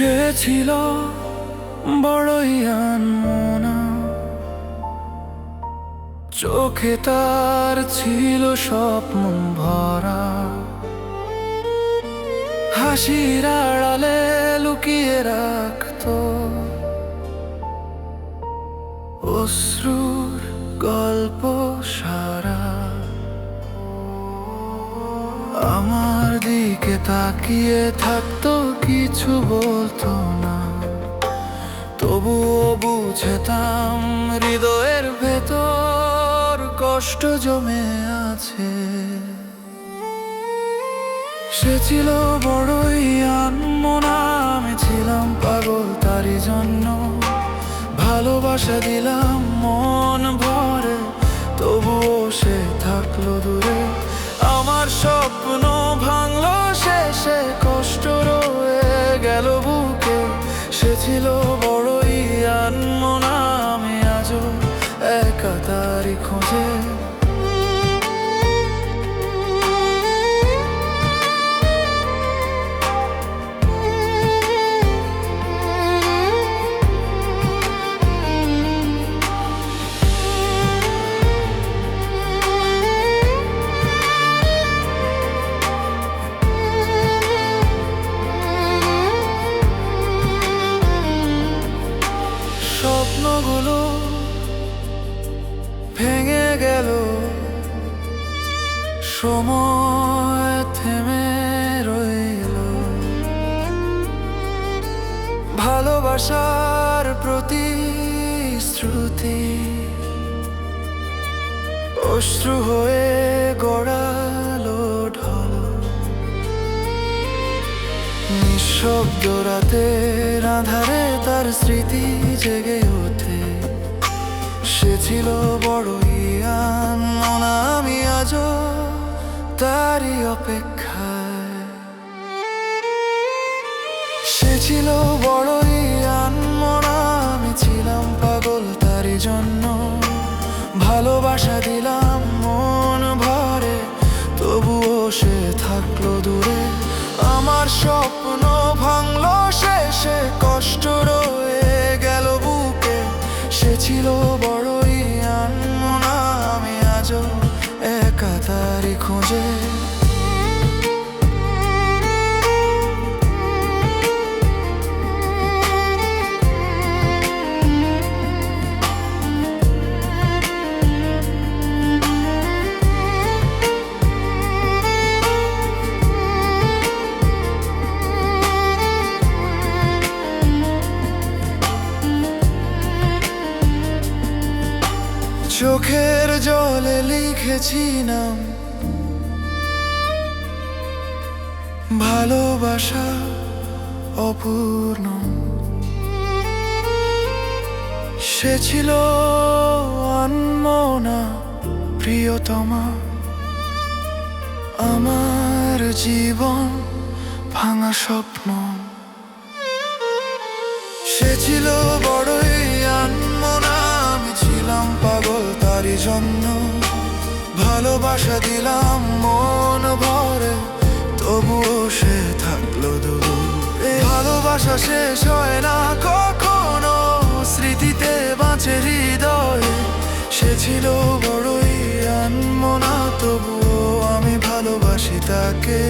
সে ছিল বড়ই আনমনা। চোখে তার ছিল স্বপ্ন ভরা। হাসির আড়ালে লুকিয়ে রাখতো। অশ্রুর গল্প সারা। দিকে তাকিয়ে থাকতো, কিছু বলতো না। তবুও বুঝতাম হৃদয়ের ভেতর কষ্ট জমে আছে। সে ছিল বড়ই আনমনা, আমি ছিলাম পাগল তারই জন্য। ভালোবাসা দিলাম মন ভরে, তবুও সে থাকল দূরে। আমার স্বপ্ন ভাঙলো স্বপ্নগুলো ভেঙে গেল। সময় থেমে রইল। ভালোবাসার প্রতিশ্রুতি অশ্রু হয়ে গড়ালো নিঃশব্দ রাতের আধারে তার স্মৃতি জেগে ওঠে। সে ছিল বড়ই আনমনা আমি আজও তারই অপেক্ষায়। সে ছিল বড়ই আনমনা আমি ছিলাম পাগল তারই জন্য। ভালোবাসা দিলাম ছিল চোখের জলে লিখেছি নাম ভালোবাসা অপূর্ণ। সে ছিল অনমনা প্রিয়তমা। আমার জীবন ভাঙা স্বপ্ন। সে ছিল জন্য ভালোবাসা দিলাম, মন ভরে। তবুও সে থাকল দূরে। ভালোবাসা শেষ হয় না কখনো, স্মৃতিতে বাঁচে হৃদয়ে। সে ছিল বড়ই আনমনা, তবুও আমি ভালোবাসি তাকে।